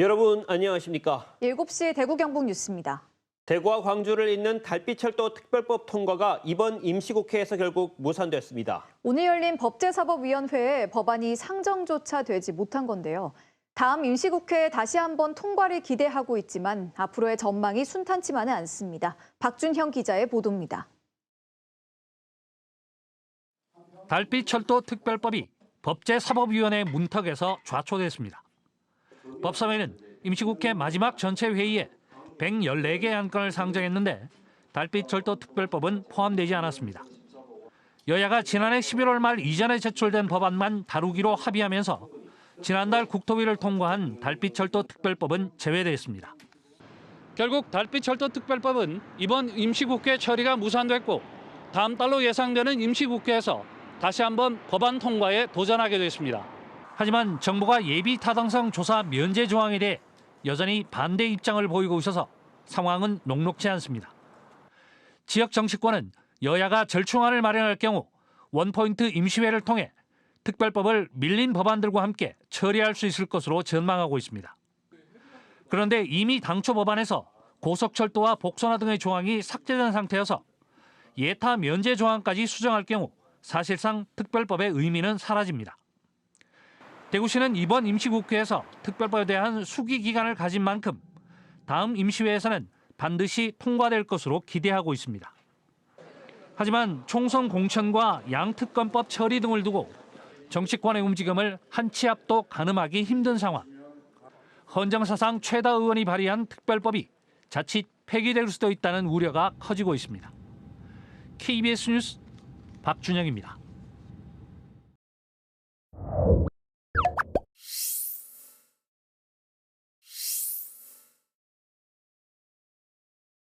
여러분 안녕하십니까? 7시 대구 경북 뉴스입니다. 대구와 광주를 잇는 달빛철도 특별법 통과가 이번 임시국회에서 결국 무산됐습니다. 오늘 열린 법제사법위원회에 법안이 상정조차 되지 못한 건데요. 다음 임시국회에 다시 한번 통과를 기대하고 있지만 앞으로의 전망이 순탄치만은 않습니다. 박준형 기자의 보도입니다. 달빛철도 특별법이 법제사법위원회 문턱에서 좌초됐습니다. 법사위는 임시국회 마지막 전체 회의에 114개의 안건을 상정했는데 달빛철도 특별법은 포함되지 않았습니다. 여야가 지난해 11월 말 이전에 제출된 법안만 다루기로 합의하면서 지난달 국토위를 통과한 달빛철도 특별법은 제외됐습니다. 결국 달빛철도 특별법은 이번 임시국회 처리가 무산됐고 다음 달로 예상되는 임시국회에서 다시 한번 법안 통과에 도전하게 됐습니다. 하지만 정부가 예비 타당성 조사 면제 조항에 대해 여전히 반대 입장을 보이고 있어서 상황은 녹록지 않습니다. 지역 정치권은 여야가 절충안을 마련할 경우 원포인트 임시회를 통해 특별법을 밀린 법안들과 함께 처리할 수 있을 것으로 전망하고 있습니다. 그런데 이미 당초 법안에서 고속철도와 복선화 등의 조항이 삭제된 상태여서 예타 면제 조항까지 수정할 경우 사실상 특별법의 의미는 사라집니다. 대구시는 이번 임시국회에서 특별법에 대한 수기 기간을 가진 만큼 다음 임시회에서는 반드시 통과될 것으로 기대하고 있습니다. 하지만 총선 공천과 양특검법 처리 등을 두고 정치권의 움직임을 한 치 앞도 가늠하기 힘든 상황. 헌정사상 최다 의원이 발의한 특별법이 자칫 폐기될 수도 있다는 우려가 커지고 있습니다. KBS 뉴스 박준영입니다.